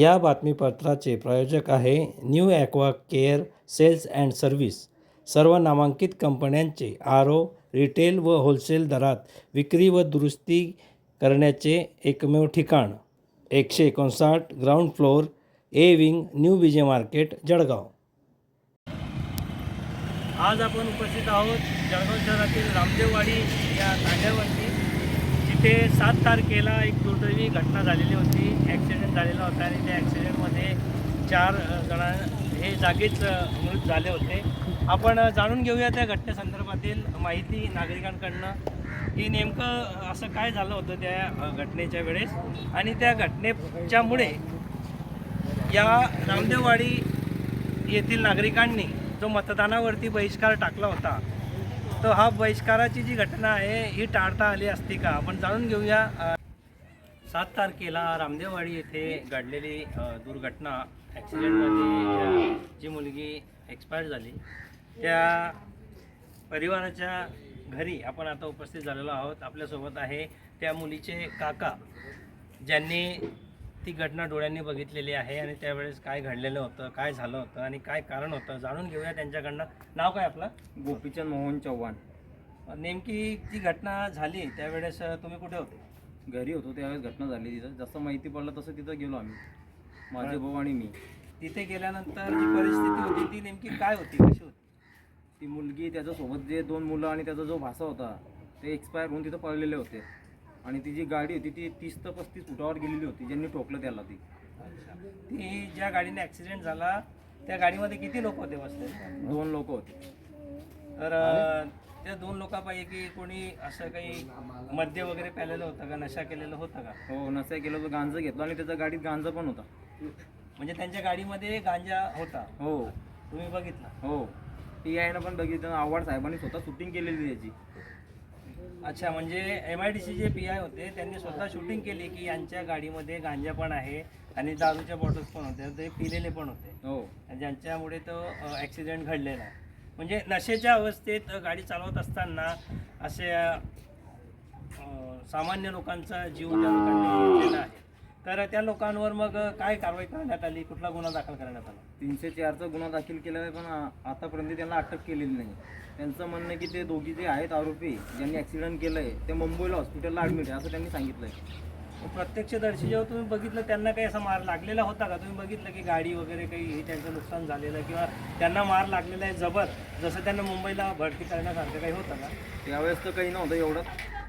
या बातमीपत्राचे प्रायोजक आहे new aqua care sales and service. सर्व नामांकित कंपन्यांचे आर ओ रिटेल व होलसेल दरात विक्री व दुरुस्ती करण्याचे एकमेव ठिकाण. एकशे एकोणसाठ ground floor A wing new Vijay market Jalgaon. आज आपण उपस्थित आहोत जळगाव शहरातील रामदेववाडी या तांड्यावरती इथे सात तारखेला एक दुर्दैवी घटना झालेली होती. ॲक्सिडेंट झालेला होता आणि त्या ॲक्सिडेंटमध्ये चार जण हे जागीच मृत झाले होते. आपण जाणून घेऊया त्या घटनेसंदर्भातील माहिती नागरिकांकडनं की नेमकं असं काय झालं होतं त्या घटनेच्या वेळेस? आणि त्या घटनेच्यामुळे या रामदेववाडी येथील नागरिकांनी जो मतदानावरती बहिष्कार टाकला होता तर हा बहिष्काराची जी घटना आहे ही टाळता आली असती का? आपण जाणून घेऊया सात तारखेला रामदेववाडी येथे घडलेली दुर्घटना. ॲक्सिडेंटमध्ये जी मुलगी एक्सपायर झाली त्या परिवाराच्या घरी आपण आता उपस्थित झालेलो आहोत. आपल्यासोबत आहे त्या मुलीचे काका ज्यांनी ती घटना डोळ्यांनी बघितलेली आहे आणि त्यावेळेस काय घडलेलं होतं काय झालं होतं आणि काय कारण होतं जाणून घेऊया त्यांच्याकडनं. नाव काय आपलं? गोपीचंद मोहन चव्हाण. नेमकी ती घटना झाली त्यावेळेस तुम्ही कुठे होते? घरी होतो त्यावेळेस घटना झाली तिथं. जसं माहिती पडलं तसं तिथं गेलो आम्ही. माझे भाऊ आणि मी. तिथे गेल्यानंतर जी परिस्थिती होती ती नेमकी काय होती? कशी होती? ती मुलगी त्याच्यासोबत जे दोन मुलं आणि त्याचा जो भासा होता ते एक्सपायर होऊन तिथं पडलेले होते. आणि ती जी गाडी होती ती तीस ते पस्तीस फुटावर गेलेली होती ज्यांनी ठोकलं त्याला ती. ती ज्या गाडीने ॲक्सिडेंट झाला त्या गाडीमध्ये किती लोक होते बसले? दोन लोक होते. तर त्या दोन लोकांपैकी कोणी असं काही मद्य वगैरे प्यालेलं होतं का? नशा केलेलं होतं का? हो नसा केलं तर गांजा घेतला आणि त्याच्या गाडीत गांजा पण होता. म्हणजे त्यांच्या गाडीमध्ये गांजा होता? हो. तुम्ही बघितला? हो. टी आयनं पण बघितलं. आव्हाड साहेबांनी स्वतः शूटिंग केलेली त्याची. अच्छा म्हणजे M I D C J P I होते त्यांनी स्वतः शूटिंग केली की यांच्या गाडीमध्ये गांजा पण आहे आणि दारूच्या बॉटल्स पण होत्या ते पिलेले पण होते. हो. आणि ज्यांच्यामुळे तो ॲक्सिडेंट घडलेला. आहे म्हणजे नशेच्या अवस्थेत गाडी चालवत असताना असे अ, सामान्य लोकांचा जीव त्या लोकांनी घेतलेला आहे. तर त्या लोकांवर मग काय कारवाई करण्यात आली? कुठला गुन्हा दाखल करण्यात आला? तीनशे चारचा गुन्हा दाखल केला आहे पण आतापर्यंत त्यांना अटक केलेली नाही. त्यांचं म्हणणं की ते दोघी जे आहेत आरोपी ज्यांनी ॲक्सिडेंट केलं आहे ते मुंबईला हॉस्पिटलला ॲडमिट आहे असं त्यांनी सांगितलं आहे प्रत्यक्षदर्शी जेव्हा तुम्ही बघितलं त्यांना काही असा मार लागलेला होता का? तुम्ही बघितलं की गाडी वगैरे काही हे त्यांचं नुकसान झालेलं किंवा त्यांना मार लागलेला आहे जबर जसं त्यांना मुंबईला भरती करण्यासारखं काही होतं का? त्यावेळेस तर काही नव्हतं एवढं.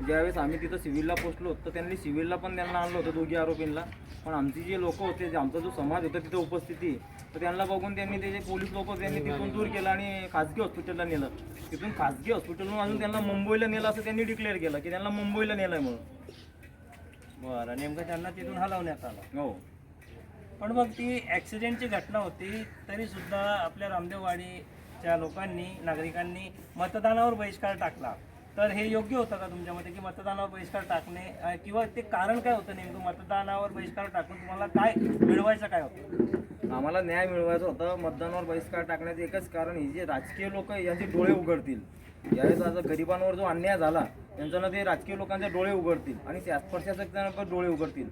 ज्यावेळेस आम्ही तिथं सिव्हिलला पोचलो तर त्यांनी सिव्हिलला पण त्यांना आणलं होतं दोघी आरोपींना. पण आमची जे लोक होते जे आमचा जो समाज होता तिथं उपस्थिती तर त्यांना बघून त्यांनी ते जे पोलीस लोक त्यांनी तिथून दूर केलं आणि खाजगी हॉस्पिटलला नेलं. तिथून खाजगी हॉस्पिटलहून अजून त्यांना मुंबईला नेलं असं त्यांनी डिक्लेअर केलं की त्यांना मुंबईला नेलं आहे म्हणून. बरं नेमकं त्यांना तिथून हलवण्यात आलं. हो. पण मग ती ॲक्सिडेंटची घटना होती तरी सुद्धा आपल्या रामदेववाडीच्या लोकांनी नागरिकांनी मतदानावर बहिष्कार टाकला. तर हे योग्य होतं का तुमच्या मते की मतदानावर बहिष्कार टाकणे किंवा ते कारण काय होतं नेमकं? मतदानावर बहिष्कार टाकून तुम्हाला काय मिळवायचं काय होतं? आम्हाला न्याय मिळवायचा होता. मतदानावर बहिष्कार टाकण्याचं एकच कारण हे जे राजकीय लोक यांचे डोळे उघडतील. ज्यावेळेस आता गरिबांवर जो अन्याय झाला त्यांच्यानं ते राजकीय लोकांचे डोळे उघडतील आणि शास- प्रशासकांना डोळे उघडतील.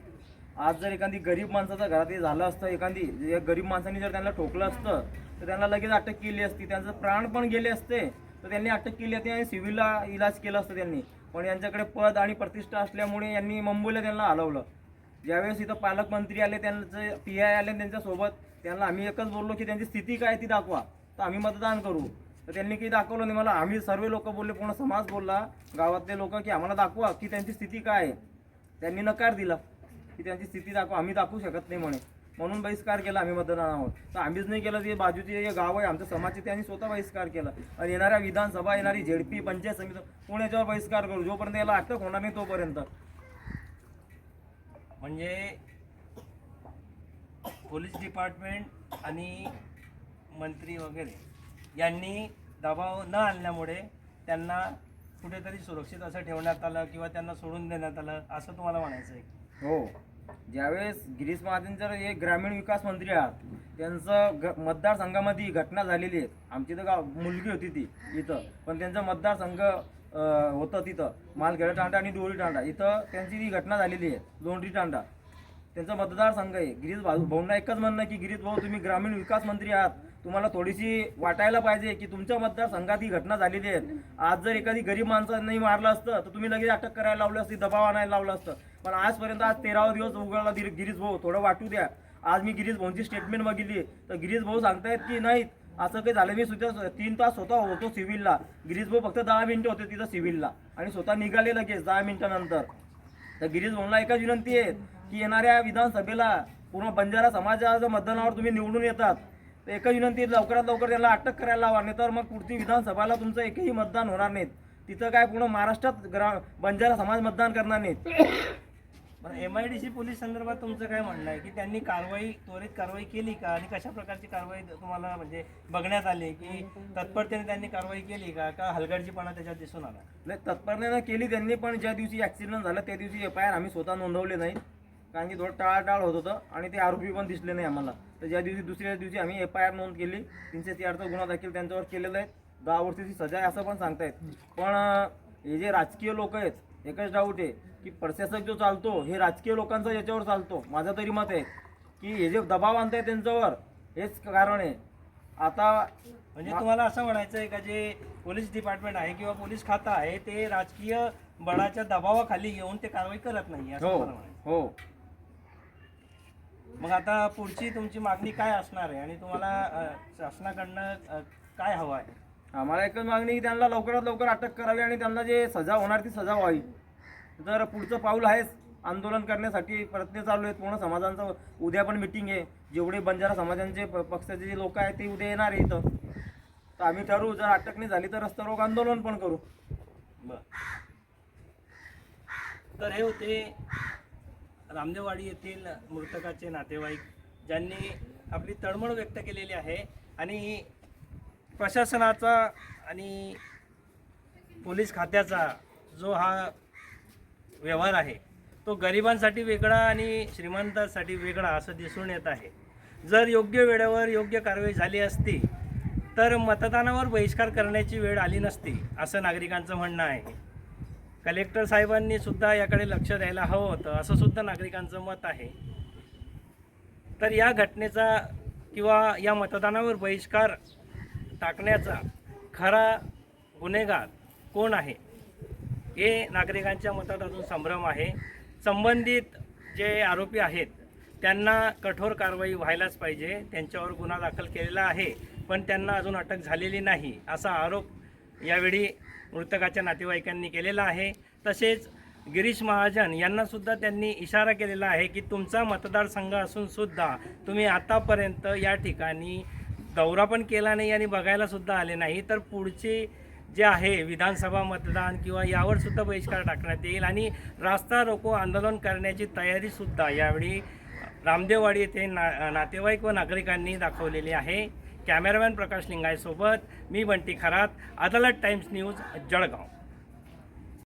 आज जर एखादी गरीब माणसाचा घरात हे झालं असतं एखादी गरीब माणसाने जर त्यांना ठोकलं असतं तर त्यांना लगेच अटक केली असती त्यांचं प्राण पण गेले असते. तर त्यांनी अटक केली होती आणि सिव्हिलला इलाज केला असतं त्यांनी. पण यांच्याकडे पद आणि प्रतिष्ठा असल्यामुळे यांनी मुंबईला त्यांना हलवलं. ज्यावेळेस इथं पालकमंत्री आले त्यांचे पी आय आले त्यांच्यासोबत त्यांना आम्ही एकच बोललो की त्यांची स्थिती काय ती दाखवा. तर आम्ही मतदान करू. तर त्यांनी काही दाखवलं नाही. मला आम्ही सर्व लोक बोलले पूर्ण समाज बोलला गावातले लोक की आम्हाला दाखवा की त्यांची स्थिती काय आहे. त्यांनी नकार दिला की त्यांची स्थिती दाखवा. आम्ही दाखवू शकत नाही म्हणे. म्हणून बहिष्कार केला आम्ही मतदानावर. तर आम्हीच नाही केलं ते बाजूचे जे गाव आहे आमच्या समाजचे त्यांनी स्वतः बहिष्कार केला. आणि येणाऱ्या विधानसभा येणारी झेडपी पंचायत समिती कोण याच्यावर बहिष्कार करू? जोपर्यंत याला अटक होणार नाही तोपर्यंत. म्हणजे पोलीस डिपार्टमेंट आणि मंत्री वगैरे यांनी दबाव न आणल्यामुळे त्यांना कुठेतरी सुरक्षित असं ठेवण्यात आलं किंवा त्यांना सोडून देण्यात आलं असं तुम्हाला म्हणायचं आहे हो. ज्यावेळेस गिरीश महाजन जर हे ग्रामीण विकास मंत्री आहात त्यांचं ग मतदारसंघामध्ये घटना झालेली आहे. आमची तर गाव मुलगी होती ती इथं. पण त्यांचं मतदारसंघ होतं तिथं. मालखेडा तांडा आणि डोळी तांडा इथं त्यांची ती घटना झालेली आहे लोंढरी तांडा त्यांचा मतदारसंघ आहे. गिरीश भाऊ भाऊंना एकच म्हणणं की गिरीश भाऊ तुम्ही ग्रामीण विकास मंत्री आहात. तुम्हाला थोडीशी वाटायला पाहिजे की तुमच्या मतदारसंघात ही घटना झालेली आहे. आज जर एखादी गरीब माणसांनी मारलं असतं तर तुम्ही लगेच अटक करायला लावली असती दबाव आणायला लावलं असतं. पण आजपर्यंत आज तेरावा दिवस उघडला गिरी- गिरीश भाऊ. थोडं वाटू द्या. आज मी गिरीश भाऊंची स्टेटमेंट बघितली. तर गिरीश भाऊ सांगतायत की नाही असं काही झालं मी सुद्धा तीन तास स्वतः होतो सिव्हिलला. गिरीश भाऊ फक्त दहा मिनिटं होते तिथं सिव्हिलला. आणि स्वतः निघाले लगेच दहा मिनिटानंतर. तर गिरीश भाऊंना एकच विनंती आहे की येणाऱ्या विधानसभेला पूर्ण बंजारा समाजाच्या मतदानावर तुम्ही निवडून येतात. तर एकच विनंती लवकरात लवकर त्याला अटक करायला लावा नाही तर मग पुढची विधानसभाला तुमचं एकही मतदान होणार नाहीत. तिथं काय पूर्ण महाराष्ट्रात ग्रा बंजारा समाज मतदान करणार नाहीत. पण M I D C police संदर्भात तुमचं काय म्हणणं आहे? की त्यांनी कारवाई त्वरित कारवाई केली का? आणि कशा प्रकारची कारवाई तुम्हाला म्हणजे बघण्यात आली की तत्परतेने त्यांनी कारवाई केली का? का हलगर्जीपणा त्याच्यात दिसून आला? नाही तत्परतेनं केली त्यांनी पण ज्या दिवशी ॲक्सिडेंट झाला त्या दिवशी एफ आय आर आम्ही स्वतः नोंदवले नाही कारण की थोडं टाळाटाळ होत होतं आणि ते आरोपी पण दिसले नाही आम्हाला. तर ज्या दिवशी दुसऱ्या दिवशी आम्ही एफ आय आर नोंद केली तीनशे चारचा गुन्हा दाखल त्यांच्यावर केलेला आहे. दहा वर्षाची सजा आहे असं पण सांगतायत. पण हे जे राजकीय लोक आहेत एकच डाऊट आहे की प्रशासक जो चालतो हे राजकीय लोकांचा याच्यावर चालतो. माझं तरी मत आहे की हे जे दबाव आणताय त्यांच्यावर हेच कारण आहे. आता म्हणजे तुम्हाला असं म्हणायचं आहे का जे पोलीस डिपार्टमेंट आहे किंवा पोलीस खातं आहे ते राजकीय बळाच्या दबावाखाली येऊन ते कारवाई करत नाही असं हो. हो. मग आता पुढची तुमची मागणी काय असणार आहे? आणि तुम्हाला शासनाकडनं काय हवं आहे? आम्हाला एकच मागणी की त्यांना लवकरात लवकर अटक करावी आणि त्यांना जे सजा होणार ती सजा व्हावी. तर पुढचं पाऊल आहेच आंदोलन करण्यासाठी प्रयत्न चालू आहेत. पूर्ण समाजांचं उद्या पण मिटिंग आहे. जेवढे बंजारा समाजांचे पक्षाचे जे लोक आहेत ते उद्या येणार आहे इथं. तर आम्ही ठरवू जर अटक नाही झाली तर रस्ता रोग आंदोलन पण करू. बर. तर हे होते रामदेववाडी येथील मृतकाचे नातेवाईक ज्यांनी आपली तळमळ व्यक्त केलेली आहे आणि प्रशासनाचा आणि पोलीस खात्याचा जो हा व्यवहार आहे तो गरिबांसाठी वेगळा आणि श्रीमंतांसाठी वेगळा असं दिसून येत आहे. जर योग्य वेळेवर योग्य कारवाई झाली असती तर मतदानावर बहिष्कार करण्याची वेळ आली नसती असं नागरिकांचं म्हणणं आहे. कलेक्टर साहेबांनी सुद्धा याकडे लक्ष द्यायला हवं होतं असं सुद्धा नागरिकांचं मत आहे. तर या घटनेचा किंवा या मतदानावर बहिष्कार टाकण्याचा खरा गुन्हेगार कोण आहे? हे नागरिकांच्या मतात अजून संभ्रम आहे. संबंधित जे आरोपी आहेत त्यांना कठोर कारवाई व्हायलाच पाहिजे. त्यांच्यावर गुन्हा दाखल केलेला आहे पण त्यांना अजून अटक झालेली नाही असा आरोप यावेळी मृतकाच्या नातेवाईकांनी केलेला आहे. तसेच गिरीश महाजन यांनासुद्धा त्यांनी इशारा केलेला आहे की तुमचा मतदारसंघ असूनसुद्धा तुम्ही आतापर्यंत या ठिकाणी दौरा पण केला नाही आणि बघायलासुद्धा आले नाही. तर पुढचे जे आहे विधानसभा मतदान किंवा यावर सुद्धा बहिष्कार टाकण्यात येईल आणि रास्ता रोको आंदोलन करण्याची तयारीसुद्धा यावेळी रामदेववाडी येथे ना नातेवाईक व नागरिकांनी दाखवलेली आहे. कॅमेरामॅन प्रकाश लिंगायसोबत. मी बंटी खरात अदालत टाइम्स न्यूज जळगाव.